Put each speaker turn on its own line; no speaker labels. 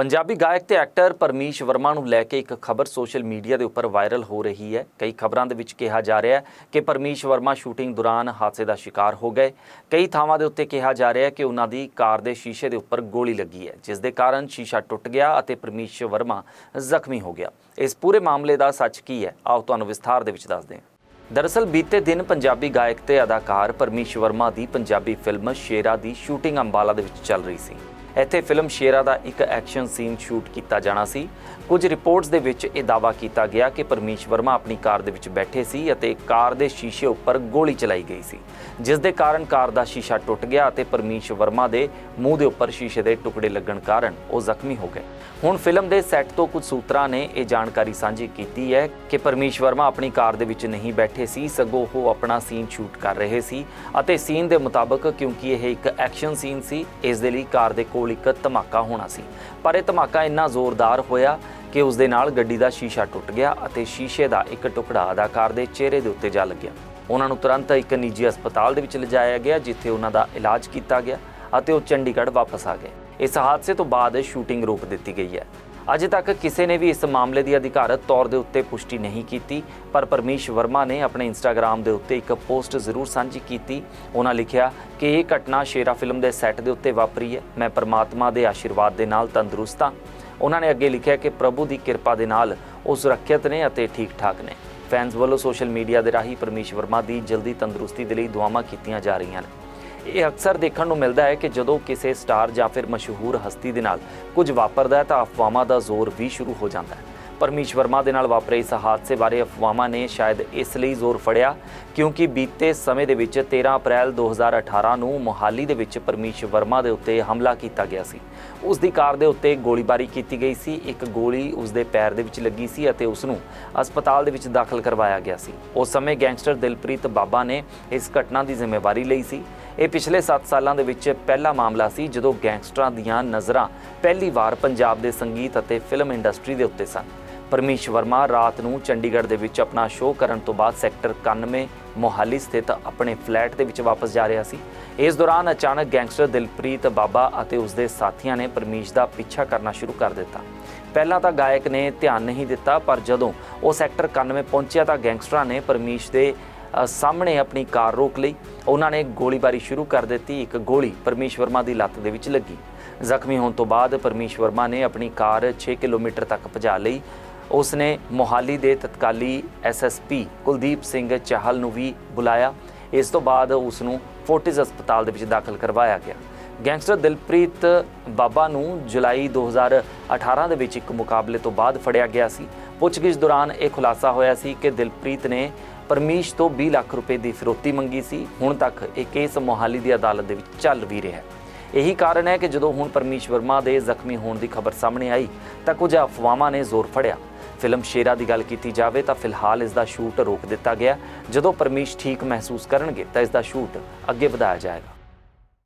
ਪੰਜਾਬੀ ਗਾਇਕ ਤੇ ਐਕਟਰ ਪਰਮੀਸ਼ ਵਰਮਾ ਨੂੰ ਲੈ ਕੇ ਇੱਕ ਖਬਰ ਸੋਸ਼ਲ ਮੀਡੀਆ ਦੇ ਉੱਪਰ ਵਾਇਰਲ ਹੋ ਰਹੀ ਹੈ। ਕਈ ਖਬਰਾਂ ਦੇ ਵਿੱਚ ਕਿਹਾ ਜਾ ਰਿਹਾ ਹੈ ਕਿ ਪਰਮੀਸ਼ ਵਰਮਾ ਸ਼ੂਟਿੰਗ ਦੌਰਾਨ ਹਾਦਸੇ ਦਾ ਸ਼ਿਕਾਰ ਹੋ ਗਏ। ਕਈ ਥਾਵਾਂ ਦੇ ਉੱਤੇ ਕਿਹਾ ਜਾ ਰਿਹਾ ਹੈ ਕਿ ਉਹਨਾਂ ਦੀ ਕਾਰ ਦੇ ਸ਼ੀਸ਼ੇ ਦੇ ਉੱਪਰ ਗੋਲੀ ਲੱਗੀ ਹੈ, ਜਿਸ ਦੇ ਕਾਰਨ ਸ਼ੀਸ਼ਾ ਟੁੱਟ ਗਿਆ ਅਤੇ ਪਰਮੀਸ਼ ਵਰਮਾ ਜ਼ਖਮੀ ਹੋ ਗਿਆ। ਇਸ ਪੂਰੇ ਮਾਮਲੇ ਦਾ ਸੱਚ ਕੀ ਹੈ? ਆਓ ਤੁਹਾਨੂੰ ਵਿਸਥਾਰ ਦੇ ਵਿੱਚ ਦੱਸਦੇ ਹਾਂ ਦਰਅਸਲ, ਬੀਤੇ ਦਿਨ ਪੰਜਾਬੀ ਗਾਇਕ ਤੇ ਅਦਾਕਾਰ ਪਰਮੀਸ਼ ਵਰਮਾ ਦੀ ਪੰਜਾਬੀ ਫਿਲਮ ਸ਼ੇਰਾ ਦੀ ਸ਼ੂਟਿੰਗ ਅੰਬਾਲਾ ਦੇ ਵਿੱਚ ਚੱਲ ਰਹੀ ਸੀ। ਇੱਥੇ ਫਿਲਮ ਸ਼ੇਰਾ ਦਾ ਇੱਕ ਐਕਸ਼ਨ ਸੀਨ ਸ਼ੂਟ ਕੀਤਾ ਜਾਣਾ ਸੀ। ਕੁਝ ਰਿਪੋਰਟਸ ਦੇ ਵਿੱਚ ਇਹ ਦਾਅਵਾ ਕੀਤਾ ਗਿਆ ਕਿ ਪਰਮੀਸ਼ ਵਰਮਾ ਆਪਣੀ ਕਾਰ ਦੇ ਵਿੱਚ ਬੈਠੇ ਸੀ ਅਤੇ ਕਾਰ ਦੇ ਸ਼ੀਸ਼ੇ ਉੱਪਰ ਗੋਲੀ ਚਲਾਈ ਗਈ ਸੀ, ਜਿਸ ਦੇ ਕਾਰਨ ਕਾਰ ਦਾ ਸ਼ੀਸ਼ਾ ਟੁੱਟ ਗਿਆ ਅਤੇ ਪਰਮੀਸ਼ ਵਰਮਾ ਦੇ ਮੂੰਹ ਦੇ ਉੱਪਰ ਸ਼ੀਸ਼ੇ ਦੇ ਟੁਕੜੇ ਲੱਗਣ ਕਾਰਨ ਉਹ ਜ਼ਖਮੀ ਹੋ ਗਏ। ਹੁਣ ਫਿਲਮ ਦੇ ਸੈੱਟ ਤੋਂ ਕੁਝ ਸੂਤਰਾਂ ਨੇ ਇਹ ਜਾਣਕਾਰੀ ਸਾਂਝੀ ਕੀਤੀ ਹੈ ਕਿ ਪਰਮੀਸ਼ ਵਰਮਾ ਆਪਣੀ ਕਾਰ ਦੇ ਵਿੱਚ ਨਹੀਂ ਬੈਠੇ ਸੀ, ਸਗੋਂ ਉਹ ਆਪਣਾ ਸੀਨ ਸ਼ੂਟ ਕਰ ਰਹੇ ਸੀ ਅਤੇ ਸੀਨ ਦੇ ਮੁਤਾਬਕ ਕਿਉਂਕਿ ਇਹ ਇੱਕ ਐਕਸ਼ਨ ਸੀਨ ਸੀ, ਇਸ ਦੇ ਲਈ ਕਾਰ ਦੇ ਕੋਲ ਇੱਕ ਧਮਾਕਾ ਹੋਣਾ ਸੀ। ਪਰ ਇਹ ਧਮਾਕਾ ਇੰਨਾ ਜ਼ੋਰਦਾਰ ਹੋਇਆ ਕਿ ਉਸ ਦੇ ਨਾਲ ਗੱਡੀ ਦਾ ਸ਼ੀਸ਼ਾ ਟੁੱਟ ਗਿਆ ਅਤੇ ਸ਼ੀਸ਼ੇ ਦਾ ਇੱਕ ਟੁਕੜਾ ਅਦਾਕਾਰ ਦੇ ਚਿਹਰੇ ਦੇ ਉੱਤੇ ਜਾ ਲੱਗਿਆ। ਉਹਨਾਂ ਨੂੰ ਤੁਰੰਤ ਇੱਕ ਨਿੱਜੀ ਹਸਪਤਾਲ ਦੇ ਵਿੱਚ ਲਿਜਾਇਆ ਗਿਆ, ਜਿੱਥੇ ਉਹਨਾਂ ਦਾ ਇਲਾਜ ਕੀਤਾ ਗਿਆ ਅਤੇ ਉਹ ਚੰਡੀਗੜ੍ਹ ਵਾਪਸ ਆ ਗਏ। ਇਸ ਹਾਦਸੇ ਤੋਂ ਬਾਅਦ ਸ਼ੂਟਿੰਗ ਰੋਕ ਦਿੱਤੀ ਗਈ ਹੈ। ਅਜੇ ਤੱਕ ਕਿਸੇ ਨੇ ਵੀ ਇਸ ਮਾਮਲੇ ਦੀ ਅਧਿਕਾਰਤ ਤੌਰ ਦੇ ਉੱਤੇ ਪੁਸ਼ਟੀ ਨਹੀਂ ਕੀਤੀ, ਪਰ ਪਰਮੀਸ਼ ਵਰਮਾ ਨੇ ਆਪਣੇ ਇੰਸਟਾਗ੍ਰam ਦੇ ਉੱਤੇ ਇੱਕ ਪੋਸਟ ਜ਼ਰੂਰ ਸਾਂਝੀ ਕੀਤੀ। ਉਹਨਾਂ ਲਿਖਿਆ ਕਿ ਇਹ ਘਟਨਾ ਸ਼ੇਰਾ ਫਿਲਮ ਦੇ ਸੈੱਟ ਦੇ ਉੱਤੇ ਵਾਪਰੀ ਹੈ। ਮੈਂ ਪਰਮਾਤਮਾ ਦੇ ਆਸ਼ੀਰਵਾਦ ਦੇ ਨਾਲ ਤੰਦਰੁਸਤ ਹਾਂ। ਉਹਨਾਂ ਨੇ ਅੱਗੇ ਲਿਖਿਆ ਕਿ ਪ੍ਰਭੂ ਦੀ ਕਿਰਪਾ ਦੇ ਨਾਲ ਉਹ ਸੁਰੱਖਿਅਤ ਨੇ ਅਤੇ ਠੀਕ ਠਾਕ ਨੇ। ਫੈਨਸ ਵੱਲੋਂ ਸੋਸ਼ਲ ਮੀਡੀਆ ਦੇ ਰਾਹੀਂ ਪਰਮੇਸ਼ ਵਰਮਾ ਦੀ ਜਲਦੀ ਤੰਦਰੁਸਤੀ ਦੇ ਲਈ ਦੁਆਵਾਂ ਕੀਤੀਆਂ ਜਾ ਰਹੀਆਂ ਨੇ। ਇਹ ਅਕਸਰ ਦੇਖਣ ਨੂੰ ਮਿਲਦਾ ਹੈ ਕਿ ਜਦੋਂ ਕਿਸੇ ਸਟਾਰ ਜਾਂ ਫਿਰ ਮਸ਼ਹੂਰ ਹਸਤੀ ਦੇ ਨਾਲ ਕੁਝ ਵਾਪਰਦਾ ਹੈ ਤਾਂ ਅਫਵਾਹਾਂ ਦਾ ਜ਼ੋਰ ਵੀ ਸ਼ੁਰੂ ਹੋ ਜਾਂਦਾ ਹੈ। ਪਰਮੇਸ਼ ਵਰਮਾ ਦੇ ਨਾਲ ਵਾਪਰੇ ਇਸ ਹਾਦਸੇ ਬਾਰੇ ਅਫਵਾਹਾਂ ਨੇ ਸ਼ਾਇਦ ਇਸ ਲਈ ਜ਼ੋਰ ਫੜਿਆ ਕਿਉਂਕਿ ਬੀਤੇ ਸਮੇਂ ਦੇ ਵਿੱਚ 13 ਅਪ੍ਰੈਲ 2018 ਨੂੰ ਮੋਹਾਲੀ ਦੇ ਵਿੱਚ ਪਰਮੇਸ਼ ਵਰਮਾ ਦੇ ਉੱਤੇ ਹਮਲਾ ਕੀਤਾ ਗਿਆ ਸੀ। ਉਸ ਦੀ ਕਾਰ ਦੇ ਉੱਤੇ ਗੋਲੀਬਾਰੀ ਕੀਤੀ ਗਈ ਸੀ, ਇੱਕ ਗੋਲੀ ਉਸ ਦੇ ਪੈਰ ਦੇ ਵਿੱਚ ਲੱਗੀ ਸੀ ਅਤੇ ਉਸ ਨੂੰ ਹਸਪਤਾਲ ਦੇ ਵਿੱਚ ਦਾਖਲ ਕਰਵਾਇਆ ਗਿਆ ਸੀ। ਉਸ ਸਮੇਂ ਗੈਂਗਸਟਰ ਦਿਲਪ੍ਰੀਤ ਬਾਬਾ ਨੇ ਇਸ ਘਟਨਾ ਦੀ ਜ਼ਿੰਮੇਵਾਰੀ ਲਈ ਸੀ। ਇਹ ਪਿਛਲੇ 7 ਸਾਲਾਂ ਦੇ ਵਿੱਚ ਪਹਿਲਾ ਮਾਮਲਾ ਸੀ ਜਦੋਂ ਗੈਂਗਸਟਰਾਂ ਦੀਆਂ ਨਜ਼ਰਾਂ ਪਹਿਲੀ ਵਾਰ ਪੰਜਾਬ ਦੇ ਸੰਗੀਤ ਅਤੇ ਫਿਲਮ ਇੰਡਸਟਰੀ ਦੇ ਉੱਤੇ ਸਨ। ਪਰਮੇਸ਼ ਵਰਮਾ ਰਾਤ ਨੂੰ ਚੰਡੀਗੜ੍ਹ ਦੇ ਵਿੱਚ ਆਪਣਾ ਸ਼ੋਅ ਕਰਨ ਤੋਂ ਬਾਅਦ ਸੈਕਟਰ 91 ਮੋਹਾਲੀ ਸਥਿਤ ਆਪਣੇ ਫਲੈਟ ਦੇ ਵਿੱਚ ਵਾਪਸ ਜਾ ਰਿਹਾ ਸੀ। ਇਸ ਦੌਰਾਨ ਅਚਾਨਕ ਗੈਂਗਸਟਰ ਦਿਲਪ੍ਰੀਤ ਬਾਬਾ ਅਤੇ ਉਸ ਦੇ ਸਾਥੀਆਂ ਨੇ ਪਰਮੇਸ਼ ਦਾ ਪਿੱਛਾ ਕਰਨਾ ਸ਼ੁਰੂ ਕਰ ਦਿੱਤਾ। ਪਹਿਲਾਂ ਤਾਂ ਗਾਇਕ ਨੇ ਧਿਆਨ ਨਹੀਂ ਦਿੱਤਾ, ਪਰ ਜਦੋਂ ਉਹ ਸੈਕਟਰ 91 ਪਹੁੰਚਿਆ ਤਾਂ ਗੈਂਗਸਟਰਾਂ ਨੇ ਪਰਮੇਸ਼ ਦੇ ਸਾਹਮਣੇ ਆਪਣੀ ਕਾਰ ਰੋਕ ਲਈ। ਉਹਨਾਂ ਨੇ ਗੋਲੀਬਾਰੀ ਸ਼ੁਰੂ ਕਰ ਦਿੱਤੀ। ਇੱਕ ਗੋਲੀ ਪਰਮੇਸ਼ ਵਰਮਾ ਦੀ ਲੱਤ ਦੇ ਵਿੱਚ ਲੱਗੀ। ਜ਼ਖਮੀ ਹੋਣ ਤੋਂ ਬਾਅਦ ਪਰਮੇਸ਼ ਵਰਮਾ ਨੇ ਆਪਣੀ ਕਾਰ 6 ਕਿਲੋਮੀਟਰ ਤੱਕ ਭਜਾ ਲਈ। ਉਸ ਨੇ ਮੋਹਾਲੀ ਦੇ ਤਤਕਾਲੀ ਐਸਐਸਪੀ ਕੁਲਦੀਪ ਸਿੰਘ ਚਾਹਲ ਨੂੰ ਵੀ ਬੁਲਾਇਆ। ਇਸ ਤੋਂ ਬਾਅਦ ਉਸ ਨੂੰ ਫੋਰਟਿਸ ਹਸਪਤਾਲ ਦੇ ਵਿੱਚ ਦਾਖਲ ਕਰਵਾਇਆ ਗਿਆ। ਗੈਂਗਸਟਰ ਦਿਲਪ੍ਰੀਤ ਬਾਬਾ ਨੂੰ ਜੁਲਾਈ 2018 ਦੇ ਵਿੱਚ ਇੱਕ ਮੁਕਾਬਲੇ ਤੋਂ ਬਾਅਦ ਫੜਿਆ ਗਿਆ ਸੀ। ਪੁੱਛਗਿੱਛ ਦੌਰਾਨ ਇਹ ਖੁਲਾਸਾ ਹੋਇਆ ਸੀ ਕਿ ਦਿਲਪ੍ਰੀਤ ਨੇ ਪਰਮੀਸ਼ ਤੋਂ 20 ਲੱਖ ਰੁਪਏ ਦੀ ਫਿਰੋਤੀ ਮੰਗੀ ਸੀ। ਹੁਣ ਤੱਕ ਇਹ ਕੇਸ ਮੋਹਾਲੀ ਦੀ ਅਦਾਲਤ ਦੇ ਵਿੱਚ ਚੱਲ ਵੀ ਰਿਹਾ ਹੈ। ਇਹੀ ਕਾਰਨ ਹੈ ਕਿ ਜਦੋਂ ਹੁਣ ਪਰਮੀਸ਼ ਵਰਮਾ ਦੇ ਜ਼ਖਮੀ ਹੋਣ ਦੀ ਖਬਰ ਸਾਹਮਣੇ ਆਈ, ਤਾਂ ਕੁਝ ਅਫਵਾਹਾਂ ਨੇ ਜ਼ੋਰ ਫੜਿਆ। ਫਿਲਮ ਸ਼ੇਰਾ ਦੀ ਗੱਲ ਕੀਤੀ ਜਾਵੇ, ਤਾਂ ਫਿਲਹਾਲ ਇਸ ਦਾ ਸ਼ੂਟ ਰੋਕ ਦਿੱਤਾ ਗਿਆ। ਜਦੋਂ ਪਰਮੀਸ਼ ਠੀਕ ਮਹਿਸੂਸ ਕਰਨਗੇ, ਤਾਂ ਇਸ ਦਾ ਸ਼ੂਟ ਅੱਗੇ ਵਧਾਇਆ ਜਾਏਗਾ।